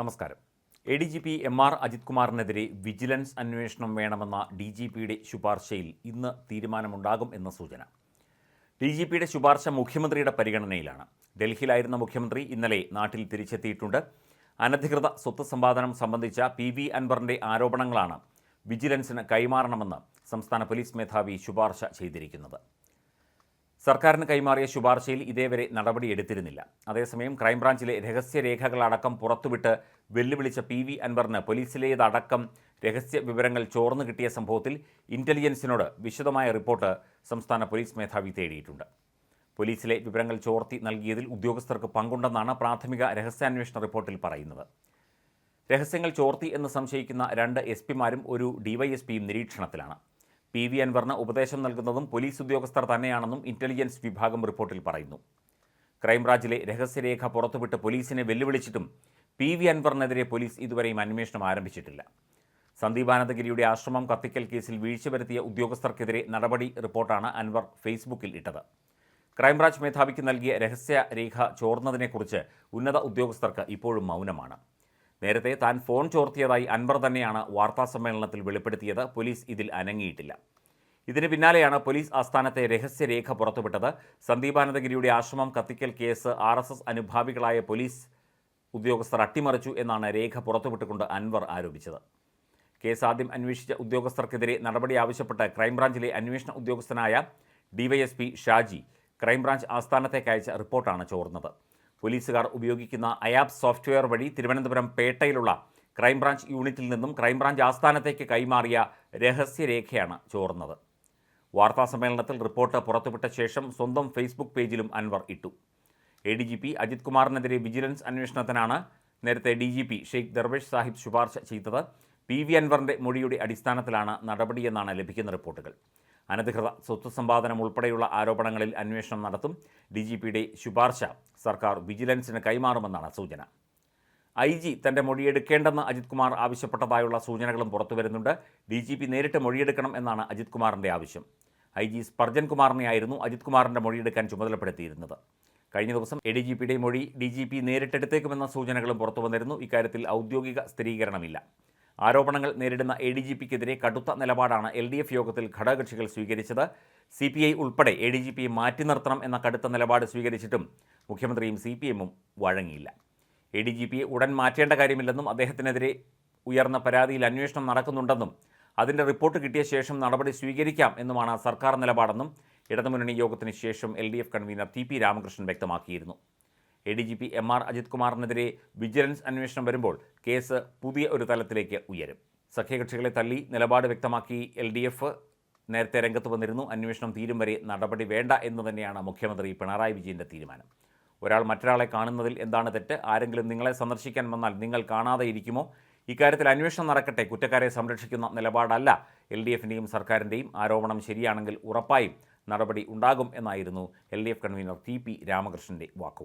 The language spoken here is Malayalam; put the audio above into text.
നമസ്കാരം. A D G P M R Ajith കുമാറിനെതിരെ vigilance അന്വേഷണം വേണമെന്ന ഡി ജി പിയുടെ ശുപാർശയിൽ ഇന്ന് തീരുമാനമുണ്ടാകും എന്ന സൂചന. ഡി ജി പിയുടെ ശുപാർശ മുഖ്യമന്ത്രിയുടെ പരിഗണനയിലാണ്. ഡൽഹിയിലായിരുന്ന മുഖ്യമന്ത്രി ഇന്നലെ നാട്ടിൽ തിരിച്ചെത്തിയിട്ടുണ്ട്. അനധികൃത സ്വത്ത് സമ്പാദനം സംബന്ധിച്ച പി വി അൻവറിന്റെ ആരോപണങ്ങളാണ് വിജിലൻസിന് കൈമാറണമെന്ന് സംസ്ഥാന പോലീസ് മേധാവി ശുപാർശ ചെയ്തിരിക്കുന്നത്. സർക്കാരിന് കൈമാറിയ ശുപാർശയിൽ ഇതേവരെ നടപടിയെടുത്തിരുന്നില്ല. അതേസമയം ക്രൈംബ്രാഞ്ചിലെ രഹസ്യരേഖകളടക്കം പുറത്തുവിട്ട് വെല്ലുവിളിച്ച പി വി അൻവറിന് പോലീസിലേതടക്കം രഹസ്യ വിവരങ്ങൾ ചോർന്നു കിട്ടിയ സംഭവത്തിൽ ഇന്റലിജൻസിനോട് വിശദമായ റിപ്പോർട്ട് സംസ്ഥാന പോലീസ് മേധാവി തേടിയിട്ടുണ്ട്. പോലീസിലെ വിവരങ്ങൾ ചോർത്തി നൽകിയതിൽ ഉദ്യോഗസ്ഥർക്ക് പങ്കുണ്ടെന്നാണ് പ്രാഥമിക രഹസ്യാന്വേഷണ റിപ്പോർട്ടിൽ പറയുന്നത്. രഹസ്യങ്ങൾ ചോർത്തി എന്ന് സംശയിക്കുന്ന രണ്ട് എസ് പിമാരും ഒരു ഡിവൈഎസ്പിയും നിരീക്ഷണത്തിലാണ്. പി വി അൻവറിന് ഉപദേശം നൽകുന്നതും പോലീസ് ഉദ്യോഗസ്ഥർ തന്നെയാണെന്നും ഇന്റലിജൻസ് വിഭാഗം റിപ്പോർട്ടിൽ പറയുന്നു. ക്രൈംബ്രാഞ്ചിലെ രഹസ്യരേഖ പുറത്തുവിട്ട് പോലീസിനെ വെല്ലുവിളിച്ചിട്ടും പി വി അൻവറിനെതിരെ പോലീസ് ഇതുവരെയും അന്വേഷണം ആരംഭിച്ചിട്ടില്ല. സന്ദീപാനന്ദഗിരിയുടെ ആശ്രമം കത്തിക്കൽ കേസിൽ വീഴ്ച വരുത്തിയ ഉദ്യോഗസ്ഥർക്കെതിരെ നടപടി റിപ്പോർട്ടാണ് അൻവർ ഫേസ്ബുക്കിൽ ഇട്ടത്. ക്രൈംബ്രാഞ്ച് മേധാവിക്ക് നൽകിയ രഹസ്യരേഖ ചോർന്നതിനെക്കുറിച്ച് ഉന്നത ഉദ്യോഗസ്ഥർക്ക് ഇപ്പോഴും മൗനമാണ്. നേരത്തെ താൻ ഫോൺ ചോർത്തിയതായി അൻവർ തന്നെയാണ് വാർത്താസമ്മേളനത്തിൽ വെളിപ്പെടുത്തിയത്. പോലീസ് ഇതിൽ അനങ്ങിയിട്ടില്ല. ഇതിന് പിന്നാലെയാണ് പോലീസ് ആസ്ഥാനത്തെ രഹസ്യരേഖ പുറത്തുവിട്ടത്. സന്ദീപാനന്ദഗിരിയുടെ ആശ്രമം കത്തിക്കൽ കേസ് ആർ എസ് എസ് അനുഭാവികളായ പോലീസ് ഉദ്യോഗസ്ഥർ അട്ടിമറിച്ചു എന്നാണ് രേഖ പുറത്തുവിട്ടുകൊണ്ട് അൻവർ ആരോപിച്ചത്. കേസ് ആദ്യം അന്വേഷിച്ച ഉദ്യോഗസ്ഥർക്കെതിരെ നടപടി ആവശ്യപ്പെട്ട് ക്രൈംബ്രാഞ്ചിലെ അന്വേഷണ ഉദ്യോഗസ്ഥനായ ഡിവൈഎസ്പി ഷാജി ക്രൈംബ്രാഞ്ച് ആസ്ഥാനത്തേക്കയച്ച റിപ്പോർട്ടാണ് ചോർന്നത്. പോലീസുകാർ ഉപയോഗിക്കുന്ന അയാപ് സോഫ്റ്റ്വെയർ വഴി തിരുവനന്തപുരം പേട്ടയിലുള്ള ക്രൈംബ്രാഞ്ച് യൂണിറ്റിൽ നിന്നും ക്രൈംബ്രാഞ്ച് ആസ്ഥാനത്തേക്ക് കൈമാറിയ രഹസ്യരേഖയാണ് ചോർന്നത്. വാർത്താസമ്മേളനത്തിൽ റിപ്പോർട്ട് പുറത്തുവിട്ട ശേഷം സ്വന്തം ഫേസ്ബുക്ക് പേജിലും അൻവർ ഇട്ടു. A D G P Ajith കുമാറിനെതിരെ vigilance അന്വേഷണത്തിനാണ് നേരത്തെ D G P Shaikh Darvesh Saheb ശുപാർശ ചെയ്തത്. പി വി അൻവറിന്റെ മൊഴിയുടെ അടിസ്ഥാനത്തിലാണ് നടപടിയെന്നാണ് ലഭിക്കുന്ന റിപ്പോർട്ടുകൾ. അനധികൃത സ്വത്ത് സമ്പാദനം ഉൾപ്പെടെയുള്ള ആരോപണങ്ങളിൽ അന്വേഷണം നടത്തും. ഡി ജി പിയുടെ ശുപാർശ സർക്കാർ വിജിലൻസിന് കൈമാറുമെന്നാണ് സൂചന. ഐ ജി തന്റെ മൊഴിയെടുക്കേണ്ടെന്ന് അജിത് കുമാർ ആവശ്യപ്പെട്ടതായുള്ള സൂചനകളും പുറത്തുവരുന്നുണ്ട് ഡി ജി പി നേരിട്ട് മൊഴിയെടുക്കണം എന്നാണ് അജിത് കുമാറിന്റെ ആവശ്യം. ഐ ജി സ്പർജൻ കുമാറിനെയായിരുന്നു അജിത് കുമാറിന്റെ മൊഴിയെടുക്കാൻ ചുമതലപ്പെടുത്തിയിരുന്നത്. കഴിഞ്ഞ ദിവസം എ ഡി ജി പിയുടെ മൊഴി ഡി ജി പി നേരിട്ടെടുത്തേക്കുമെന്ന സൂചനകളും പുറത്തു വന്നിരുന്നു. ഇക്കാര്യത്തിൽ ഔദ്യോഗിക സ്ഥിരീകരണമില്ല. ആരോപണങ്ങൾ നേരിടുന്ന എ ഡി ജി പിക്കെതിരെ കടുത്ത നിലപാടാണ് എൽ ഡി എഫ് യോഗത്തിൽ ഘടകകക്ഷികൾ സ്വീകരിച്ചത്. സി പി ഐ ഉൾപ്പെടെ എ ഡി ജി പിയെ മാറ്റി നിർത്തണം എന്ന കടുത്ത നിലപാട് സ്വീകരിച്ചിട്ടും മുഖ്യമന്ത്രിയും സി പി എമ്മും വഴങ്ങിയില്ല. എ ഡി ജി പിയെ ഉടൻ മാറ്റേണ്ട കാര്യമില്ലെന്നും അദ്ദേഹത്തിനെതിരെ ഉയർന്ന പരാതിയിൽ അന്വേഷണം നടക്കുന്നുണ്ടെന്നും അതിന്റെ റിപ്പോർട്ട് കിട്ടിയ ശേഷം നടപടി സ്വീകരിക്കാം എന്നുമാണ് സർക്കാർ നിലപാടെന്നും ഇടതുമുന്നണി യോഗത്തിന് ശേഷം L D F convener T P Ramakrishnan വ്യക്തമാക്കിയിരുന്നു. A D G P M R Ajith കുമാറിനെതിരെ vigilance അന്വേഷണം വരുമ്പോൾ കേസ് പുതിയ ഒരു തലത്തിലേക്ക് ഉയരും. സഖ്യകക്ഷികളെ തള്ളി നിലപാട് വ്യക്തമാക്കി എൽ ഡി എഫ്. നേരത്തെ രംഗത്ത് വന്നിരുന്നു അന്വേഷണം തീരും വരെ നടപടി വേണ്ട എന്ന് തന്നെയാണ് മുഖ്യമന്ത്രി പിണറായി വിജയന്റെ തീരുമാനം. ഒരാൾ മറ്റൊരാളെ കാണുന്നതിൽ എന്താണ് തെറ്റ്? ആരെങ്കിലും നിങ്ങളെ സന്ദർശിക്കാൻ വന്നാൽ നിങ്ങൾ കാണാതെ ഇരിക്കുമോ? ഇക്കാര്യത്തിൽ അന്വേഷണം നടക്കട്ടെ. കുറ്റക്കാരെ സംരക്ഷിക്കുന്ന നിലപാടല്ല എൽ ഡി എഫിന്റെയും സർക്കാരിന്റെയും ആരോപണം ശരിയാണെങ്കിൽ ഉറപ്പായും നടപടി ഉണ്ടാകും എന്നായിരുന്നു L D F convener T P രാമകൃഷ്ണന്റെ വാക്കുകൾ.